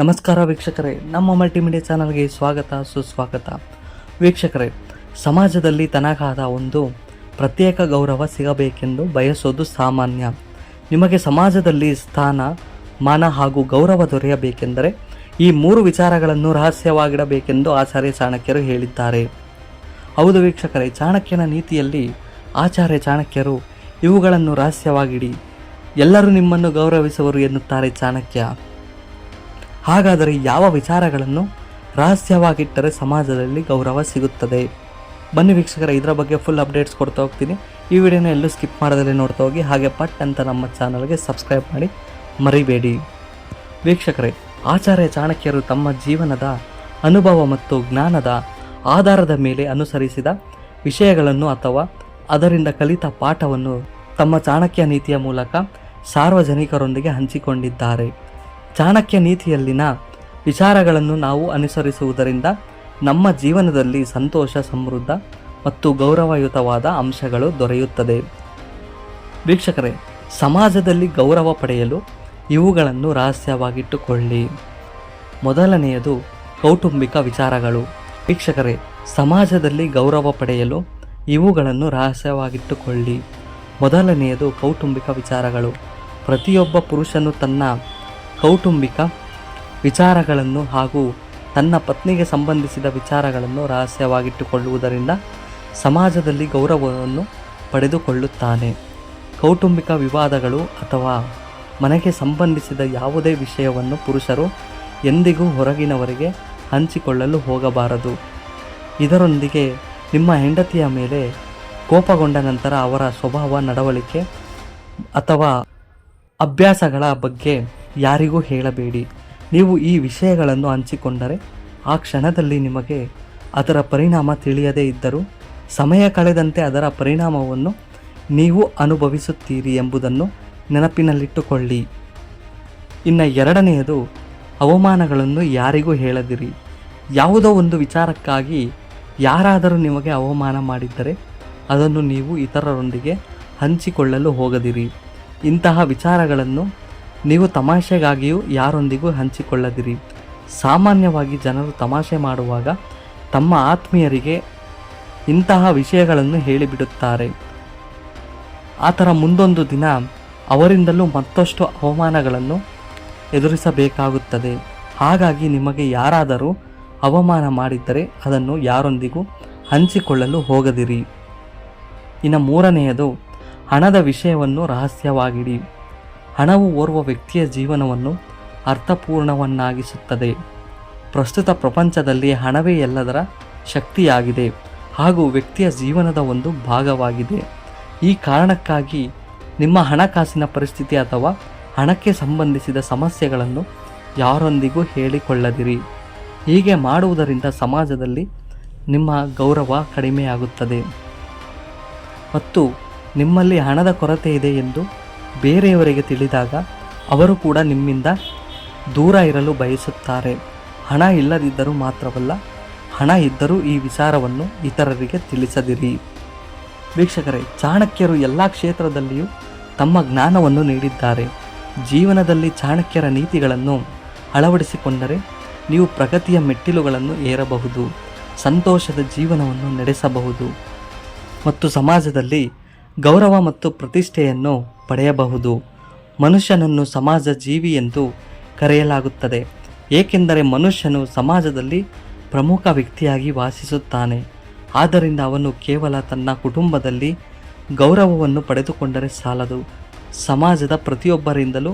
ನಮಸ್ಕಾರ ವೀಕ್ಷಕರೇ, ನಮ್ಮ ಮಲ್ಟಿಮೀಡಿಯಾ ಚಾನಲ್ಗೆ ಸ್ವಾಗತ, ಸುಸ್ವಾಗತ. ವೀಕ್ಷಕರೇ, ಸಮಾಜದಲ್ಲಿ ತನಗಾದ ಒಂದು ಪ್ರತ್ಯೇಕ ಗೌರವ ಸಿಗಬೇಕೆಂದು ಬಯಸೋದು ಸಾಮಾನ್ಯ. ನಿಮಗೆ ಸಮಾಜದಲ್ಲಿ ಸ್ಥಾನ, ಮಾನ ಹಾಗೂ ಗೌರವ ದೊರೆಯಬೇಕೆಂದರೆ ಈ ಮೂರು ವಿಚಾರಗಳನ್ನು ರಹಸ್ಯವಾಗಿಡಬೇಕೆಂದು ಆಚಾರ್ಯ ಚಾಣಕ್ಯರು ಹೇಳಿದ್ದಾರೆ. ಹೌದು ವೀಕ್ಷಕರೇ, ಚಾಣಕ್ಯನ ನೀತಿಯಲ್ಲಿ ಆಚಾರ್ಯ ಚಾಣಕ್ಯರು ಇವುಗಳನ್ನು ರಹಸ್ಯವಾಗಿಡಿ, ಎಲ್ಲರೂ ನಿಮ್ಮನ್ನು ಗೌರವಿಸುವರು ಎನ್ನುತ್ತಾರೆ ಚಾಣಕ್ಯ. ಹಾಗಾದರೆ ಯಾವ ವಿಚಾರಗಳನ್ನು ರಹಸ್ಯವಾಗಿಟ್ಟರೆ ಸಮಾಜದಲ್ಲಿ ಗೌರವ ಸಿಗುತ್ತದೆ? ಬನ್ನಿ ವೀಕ್ಷಕರ, ಇದರ ಬಗ್ಗೆ ಫುಲ್ ಅಪ್ಡೇಟ್ಸ್ ಕೊಡ್ತಾ ಹೋಗ್ತೀನಿ. ಈ ವಿಡಿಯೋನ ಎಲ್ಲೂ ಸ್ಕಿಪ್ ಮಾಡೋದಲ್ಲಿ ನೋಡ್ತಾ ಹೋಗಿ, ಹಾಗೆ ಪಟ್ ಅಂತ ನಮ್ಮ ಚಾನಲ್ಗೆ ಸಬ್ಸ್ಕ್ರೈಬ್ ಮಾಡಿ ಮರಿಬೇಡಿ. ವೀಕ್ಷಕರೇ, ಆಚಾರ್ಯ ಚಾಣಕ್ಯರು ತಮ್ಮ ಜೀವನದ ಅನುಭವ ಮತ್ತು ಜ್ಞಾನದ ಆಧಾರದ ಮೇಲೆ ಅನುಸರಿಸಿದ ವಿಷಯಗಳನ್ನು ಅಥವಾ ಅದರಿಂದ ಕಲಿತ ಪಾಠವನ್ನು ತಮ್ಮ ಚಾಣಕ್ಯ ನೀತಿಯ ಮೂಲಕ ಸಾರ್ವಜನಿಕರೊಂದಿಗೆ ಹಂಚಿಕೊಂಡಿದ್ದಾರೆ. ಚಾಣಕ್ಯ ನೀತಿಯಲ್ಲಿನ ವಿಚಾರಗಳನ್ನು ನಾವು ಅನುಸರಿಸುವುದರಿಂದ ನಮ್ಮ ಜೀವನದಲ್ಲಿ ಸಂತೋಷ, ಸಮೃದ್ಧ ಮತ್ತು ಗೌರವಯುತವಾದ ಅಂಶಗಳು ದೊರೆಯುತ್ತದೆ. ವೀಕ್ಷಕರೇ, ಸಮಾಜದಲ್ಲಿ ಗೌರವ ಪಡೆಯಲು ಇವುಗಳನ್ನು ರಹಸ್ಯವಾಗಿಟ್ಟುಕೊಳ್ಳಿ. ಮೊದಲನೆಯದು ಕೌಟುಂಬಿಕ ವಿಚಾರಗಳು. ವೀಕ್ಷಕರೇ, ಸಮಾಜದಲ್ಲಿ ಗೌರವ ಪಡೆಯಲು ಇವುಗಳನ್ನು ರಹಸ್ಯವಾಗಿಟ್ಟುಕೊಳ್ಳಿ. ಮೊದಲನೆಯದು ಕೌಟುಂಬಿಕ ವಿಚಾರಗಳು. ಪ್ರತಿಯೊಬ್ಬ ಪುರುಷನು ತನ್ನ ಕೌಟುಂಬಿಕ ವಿಚಾರಗಳನ್ನು ಹಾಗೂ ತನ್ನ ಪತ್ನಿಗೆ ಸಂಬಂಧಿಸಿದ ವಿಚಾರಗಳನ್ನು ರಹಸ್ಯವಾಗಿಟ್ಟುಕೊಳ್ಳುವುದರಿಂದ ಸಮಾಜದಲ್ಲಿ ಗೌರವವನ್ನು ಪಡೆದುಕೊಳ್ಳುತ್ತಾನೆ. ಕೌಟುಂಬಿಕ ವಿವಾದಗಳು ಅಥವಾ ಮನೆಗೆ ಸಂಬಂಧಿಸಿದ ಯಾವುದೇ ವಿಷಯವನ್ನು ಪುರುಷರು ಎಂದಿಗೂ ಹೊರಗಿನವರಿಗೆ ಹಂಚಿಕೊಳ್ಳಲು ಹೋಗಬಾರದು. ಇದರೊಂದಿಗೆ ನಿಮ್ಮ ಹೆಂಡತಿಯ ಮೇಲೆ ಕೋಪಗೊಂಡ ನಂತರ ಅವರ ಸ್ವಭಾವ, ನಡವಳಿಕೆ ಅಥವಾ ಅಭ್ಯಾಸಗಳ ಬಗ್ಗೆ ಯಾರಿಗೂ ಹೇಳಬೇಡಿ. ನೀವು ಈ ವಿಷಯಗಳನ್ನು ಹಂಚಿಕೊಂಡರೆ ಆ ಕ್ಷಣದಲ್ಲಿ ನಿಮಗೆ ಅದರ ಪರಿಣಾಮ ತಿಳಿಯದೇ ಇದ್ದರೂ, ಸಮಯ ಕಳೆದಂತೆ ಅದರ ಪರಿಣಾಮವನ್ನು ನೀವು ಅನುಭವಿಸುತ್ತೀರಿ ಎಂಬುದನ್ನು ನೆನಪಿನಲ್ಲಿಟ್ಟುಕೊಳ್ಳಿ. ಇನ್ನು ಎರಡನೆಯದು, ಅವಮಾನಗಳನ್ನು ಯಾರಿಗೂ ಹೇಳದಿರಿ. ಯಾವುದೋ ಒಂದು ವಿಚಾರಕ್ಕಾಗಿ ಯಾರಾದರೂ ನಿಮಗೆ ಅವಮಾನ ಮಾಡಿದ್ದರೆ, ಅದನ್ನು ನೀವು ಇತರರೊಂದಿಗೆ ಹಂಚಿಕೊಳ್ಳಲು ಹೋಗದಿರಿ. ಇಂತಹ ವಿಚಾರಗಳನ್ನು ನೀವು ತಮಾಷೆಗಾಗಿಯೂ ಯಾರೊಂದಿಗೂ ಹಂಚಿಕೊಳ್ಳದಿರಿ. ಸಾಮಾನ್ಯವಾಗಿ ಜನರು ತಮಾಷೆ ಮಾಡುವಾಗ ತಮ್ಮ ಆತ್ಮೀಯರಿಗೆ ಇಂತಹ ವಿಷಯಗಳನ್ನು ಹೇಳಿಬಿಡುತ್ತಾರೆ. ಆ ಥರ ಮುಂದೊಂದು ದಿನ ಅವರಿಂದಲೂ ಮತ್ತಷ್ಟು ಅವಮಾನಗಳನ್ನು ಎದುರಿಸಬೇಕಾಗುತ್ತದೆ. ಹಾಗಾಗಿ ನಿಮಗೆ ಯಾರಾದರೂ ಅವಮಾನ ಮಾಡಿದ್ದರೆ ಅದನ್ನು ಯಾರೊಂದಿಗೂ ಹಂಚಿಕೊಳ್ಳಲು ಹೋಗದಿರಿ. ಇನ್ನು ಮೂರನೆಯದು, ಹಣದ ವಿಷಯವನ್ನು ರಹಸ್ಯವಾಗಿಡಿ. ಹಣವು ಓರ್ವ ವ್ಯಕ್ತಿಯ ಜೀವನವನ್ನು ಅರ್ಥಪೂರ್ಣವನ್ನಾಗಿಸುತ್ತದೆ. ಪ್ರಸ್ತುತ ಪ್ರಪಂಚದಲ್ಲಿ ಹಣವೇ ಎಲ್ಲದರ ಶಕ್ತಿಯಾಗಿದೆ ಹಾಗೂ ವ್ಯಕ್ತಿಯ ಜೀವನದ ಒಂದು ಭಾಗವಾಗಿದೆ. ಈ ಕಾರಣಕ್ಕಾಗಿ ನಿಮ್ಮ ಹಣಕಾಸಿನ ಪರಿಸ್ಥಿತಿ ಅಥವಾ ಹಣಕ್ಕೆ ಸಂಬಂಧಿಸಿದ ಸಮಸ್ಯೆಗಳನ್ನು ಯಾರೊಂದಿಗೂ ಹೇಳಿಕೊಳ್ಳದಿರಿ. ಹೀಗೆ ಮಾಡುವುದರಿಂದ ಸಮಾಜದಲ್ಲಿ ನಿಮ್ಮ ಗೌರವ ಕಡಿಮೆಯಾಗುತ್ತದೆ. ಮತ್ತು ನಿಮ್ಮಲ್ಲಿ ಹಣದ ಕೊರತೆ ಇದೆ ಎಂದು ಬೇರೆಯವರಿಗೆ ತಿಳಿದಾಗ ಅವರು ಕೂಡ ನಿಮ್ಮಿಂದ ದೂರ ಇರಲು ಬಯಸುತ್ತಾರೆ. ಹಣ ಇಲ್ಲದಿದ್ದರೂ ಮಾತ್ರವಲ್ಲ, ಹಣ ಇದ್ದರೂ ಈ ವಿಚಾರವನ್ನು ಇತರರಿಗೆ ತಿಳಿಸದಿರಿ. ವೀಕ್ಷಕರೇ, ಚಾಣಕ್ಯರು ಎಲ್ಲ ಕ್ಷೇತ್ರದಲ್ಲಿಯೂ ತಮ್ಮ ಜ್ಞಾನವನ್ನು ನೀಡಿದ್ದಾರೆ. ಜೀವನದಲ್ಲಿ ಚಾಣಕ್ಯರ ನೀತಿಗಳನ್ನು ಅಳವಡಿಸಿಕೊಂಡರೆ ನೀವು ಪ್ರಗತಿಯ ಮೆಟ್ಟಿಲುಗಳನ್ನು ಏರಬಹುದು, ಸಂತೋಷದ ಜೀವನವನ್ನು ನಡೆಸಬಹುದು. ಮತ್ತು ಸಮಾಜದಲ್ಲಿ ಗೌರವ ಮತ್ತು ಪ್ರತಿಷ್ಠೆಯನ್ನು ಪಡೆಯಬಹುದು. ಮನುಷ್ಯನನ್ನು ಸಮಾಜ ಜೀವಿ ಎಂದು ಕರೆಯಲಾಗುತ್ತದೆ. ಏಕೆಂದರೆ ಮನುಷ್ಯನು ಸಮಾಜದಲ್ಲಿ ಪ್ರಮುಖ ವ್ಯಕ್ತಿಯಾಗಿ ವಾಸಿಸುತ್ತಾನೆ. ಆದ್ದರಿಂದ ಅವನು ಕೇವಲ ತನ್ನ ಕುಟುಂಬದಲ್ಲಿ ಗೌರವವನ್ನು ಪಡೆದುಕೊಂಡರೆ ಸಾಲದು. ಸಮಾಜದ ಪ್ರತಿಯೊಬ್ಬರಿಂದಲೂ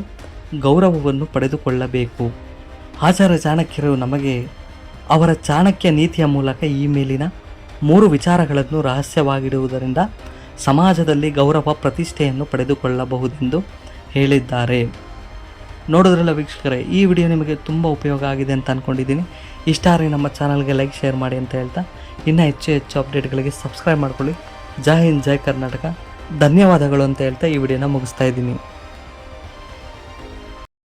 ಗೌರವವನ್ನು ಪಡೆದುಕೊಳ್ಳಬೇಕು. ಆಚಾರ್ಯ ಚಾಣಕ್ಯರು ನಮಗೆ ಅವರ ಚಾಣಕ್ಯ ನೀತಿಯ ಮೂಲಕ ಈ ಮೇಲಿನ ಮೂರು ವಿಚಾರಗಳನ್ನು ರಹಸ್ಯವಾಗಿಡುವುದರಿಂದ ಸಮಾಜದಲ್ಲಿ ಗೌರವ ಪ್ರತಿಷ್ಠೆಯನ್ನು ಪಡೆದುಕೊಳ್ಳಬಹುದೆಂದು ಹೇಳಿದ್ದಾರೆ. ನೋಡೋದ್ರಲ್ಲ ವೀಕ್ಷಕರೇ, ಈ ವಿಡಿಯೋ ನಿಮಗೆ ತುಂಬ ಉಪಯೋಗ ಆಗಿದೆ ಅಂತ ಅಂದ್ಕೊಂಡಿದ್ದೀನಿ ಇಷ್ಟ ಆದರೆ ನಮ್ಮ ಚಾನಲ್ಗೆ ಲೈಕ್, ಶೇರ್ ಮಾಡಿ ಅಂತ ಹೇಳ್ತಾ ಇನ್ನೂ ಹೆಚ್ಚು ಹೆಚ್ಚು ಅಪ್ಡೇಟ್ಗಳಿಗೆ ಸಬ್ಸ್ಕ್ರೈಬ್ ಮಾಡ್ಕೊಳ್ಳಿ. ಜೈ ಹಿಂದ್, ಜೈ ಕರ್ನಾಟಕ. ಧನ್ಯವಾದಗಳು ಅಂತ ಹೇಳ್ತಾ ಈ ವಿಡಿಯೋನ ಮುಗಿಸ್ತಾ ಇದ್ದೀನಿ.